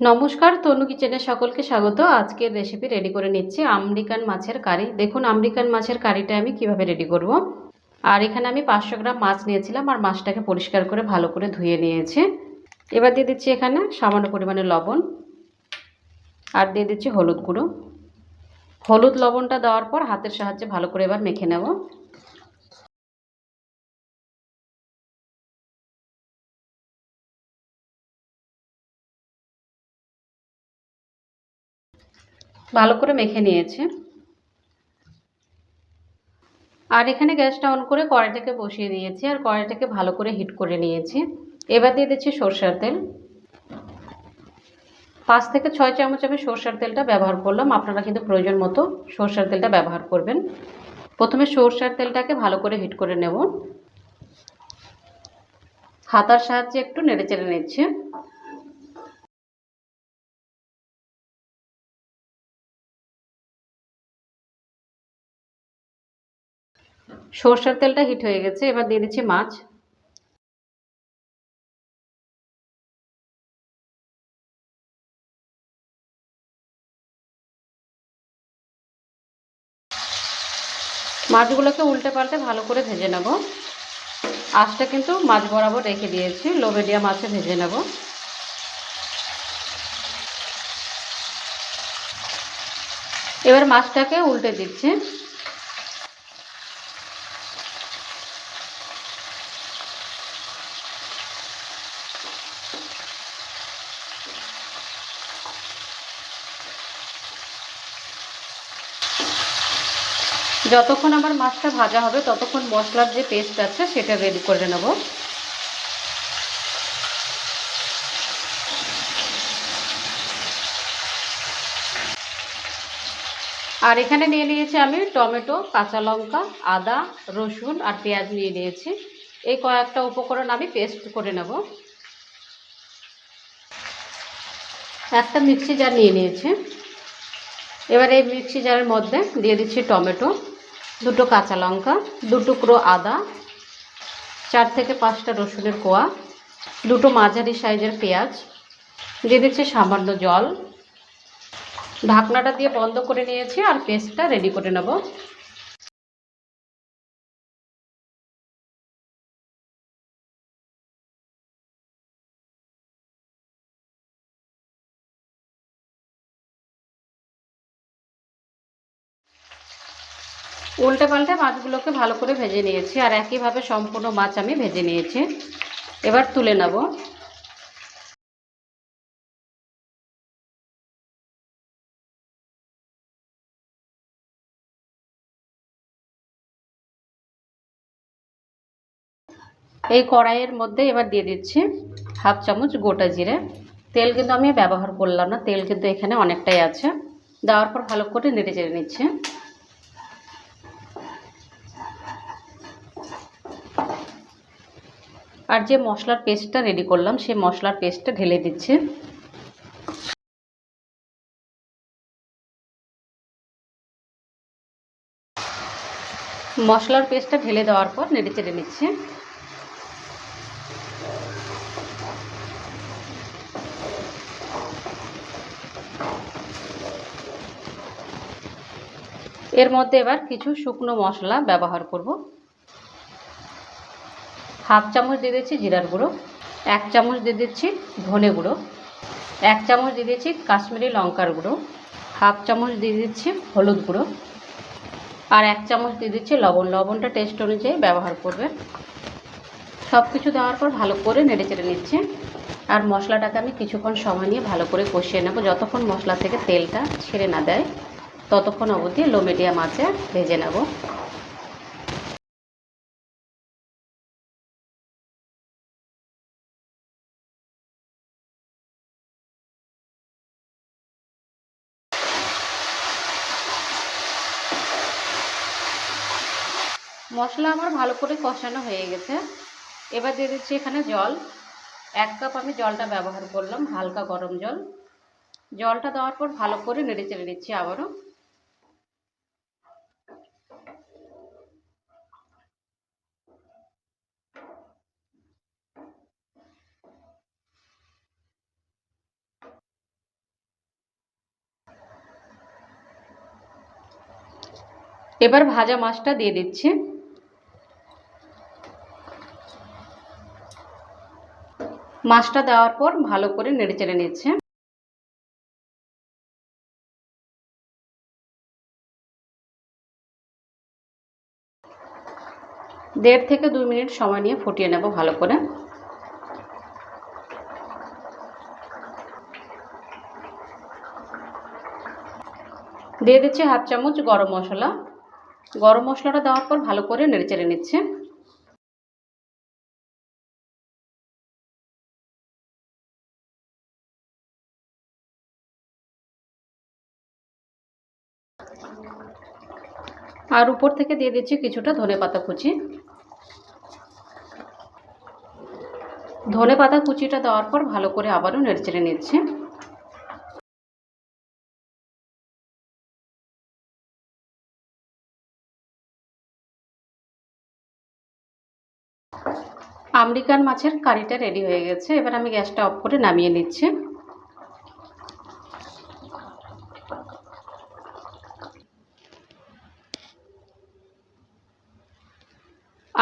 নমস্কার, তনু কিচেনে সকলকে স্বাগত। আজকের রেসিপি রেডি করে নিচ্ছি আমেরিকান মাছের কারি। দেখুন, আমেরিকান মাছের কারিটা আমি কীভাবে রেডি করব। আর এখানে আমি পাঁচশো গ্রাম মাছ নিয়েছিলাম আর মাছটাকে পরিষ্কার করে ভালো করে ধুয়ে নিয়েছি। এবার দিয়ে দিচ্ছি এখানে সামান্য পরিমাণে লবণ। আর দিয়ে দিচ্ছি হলুদ গুঁড়ো। হলুদ লবণটা দেওয়ার পর হাতের সাহায্যে ভালো করে এবার মেখে নেব। ভালো করে মেখে নিয়েছে। আর এখানে গ্যাসটা অন করে কড়াইটাকে বসিয়ে দিয়েছি আর কড়াইটাকে ভালো করে হিট করে নিয়েছি। এবার দিয়ে দিচ্ছি সর্ষের তেল। পাঁচ থেকে ছয় চামচ আমি সর্ষের তেলটা ব্যবহার করলাম। আপনারা কিন্তু প্রয়োজন মতো সর্ষের তেলটা ব্যবহার করবেন। প্রথমে সর্ষের তেলটাকে ভালো করে হিট করে নেব। হাতার সাহায্যে একটু নেড়ে চেড়ে নিচ্ছে। সর্ষের তেলটা হিট হয়ে গেছে, এবার দিয়ে দিচ্ছি মাছ। মাছগুলোকে উল্টে পাল্টে ভালো করে ভেজে নেব। আঁচটা কিন্তু মাছ বরাবর রেখে দিয়েছি, লো মিডিয়াম মাছে ভেজে নেব। এবার মাছটাকে উল্টে দিচ্ছি। যতক্ষণ আমার মাছটা ভাজা হবে, ততক্ষণ মশলার যে পেস্ট আছে সেটা রেডি করে নেব। আর এখানে নিয়ে নিয়েছি আমি টমেটো, কাঁচা লঙ্কা, আদা, রসুন আর পেঁয়াজ নিয়ে নিয়েছি। এই কয়েকটা উপকরণ আমি পেস্ট করে নেব। একটা মিক্সি জার নিয়ে নিয়েছি। এবার এই মিক্সি জারের মধ্যে দিয়ে দিচ্ছি টমেটো। দুটো কাঁচা লঙ্কা, দু টুকরো আদা, চার থেকে পাঁচটা রসুনের কোয়া, দুটো মাঝারি সাইজের পেঁয়াজ, দিয়ে দিচ্ছে সামান্য জল। ঢাকনাটা দিয়ে বন্ধ করে নিয়েছি আর পেস্টটা রেডি করে নেব। উল্টে পাল্টে মাছগুলোকে ভালো করে ভেজে নিয়েছি আর একইভাবে সম্পূর্ণ মাছ আমি ভেজে নিয়েছি। এবার তুলে নেব। এই কড়াইয়ের মধ্যে এবার দিয়ে দিচ্ছি হাফ চামচ গোটা জিরে। তেল কিন্তু আমি ব্যবহার করলাম না, তেল কিন্তু এখানে অনেকটাই আছে। দেওয়ার পর ভালো করে নেড়ে চেড়ে নিচ্ছে। আর যে মশলার পেস্টটা রেডি করলাম সেই মশলার পেস্টটা ঢেলে দিচ্ছে। মশলার পেস্টটা ঢেলে দেওয়ার পর নেড়ে চেড়ে নিচ্ছে। এর মধ্যে এবার কিছু শুকনো মশলা ব্যবহার করব। হাফ চামচ দিয়ে দিচ্ছি জিরার গুঁড়ো, এক চামচ দিয়ে দিচ্ছি ধনে গুঁড়ো, এক চামচ দিয়ে দিচ্ছি কাশ্মীরি লঙ্কার গুঁড়ো, হাফ চামচ দিয়ে দিচ্ছি হলুদ গুঁড়ো আর এক চামচ দিয়ে দিচ্ছি লবণ। লবণটা টেস্ট অনুযায়ী ব্যবহার করবে। সব কিছু দেওয়ার পর ভালো করে নেড়ে চেড়ে নিচ্ছে আর মশলাটাকে আমি কিছুক্ষণ সময় নিয়ে ভালো করে কষিয়ে নেব। যতক্ষণ মশলা থেকে তেলটা ছেড়ে না দেয়, ততক্ষণ অবধি লো মিডিয়াম আঁচে ভেজে নেব। মশলা আমার ভালো করে কষানো হয়ে গেছে। এবার দিয়ে দিচ্ছি এখানে জল। এক কাপ আমি জলটা ব্যবহার করলাম, হালকা গরম জল। জলটা দেওয়ার পর ভালো করে নেড়ে চেড়ে নিচ্ছি আবারও। এবার ভাজা মাছটা দিয়ে দিচ্ছি। মাছটা দেওয়ার পর ভালো করে নেড়ে চেড়ে নিচ্ছে। দেড় থেকে দুই মিনিট সময় নিয়ে ফুটিয়ে নেব ভালো করে। দিয়ে দিচ্ছি হাফ চামচ গরম মশলা। গরম মশলাটা দেওয়ার পর ভালো করে নেড়ে চেড়ে নিচ্ছে। আর উপর থেকে দিয়ে দিচ্ছি কিছুটা ধনে পাতা কুচি। ধনে পাতা কুচিটা দেওয়ার পর ভালো করে আবারও নেড়েচেড়ে নিচ্ছে। আমেরিকান মাছের কারিটা রেডি হয়ে গেছে। এবার আমি গ্যাসটা অফ করে নামিয়ে নিচ্ছি।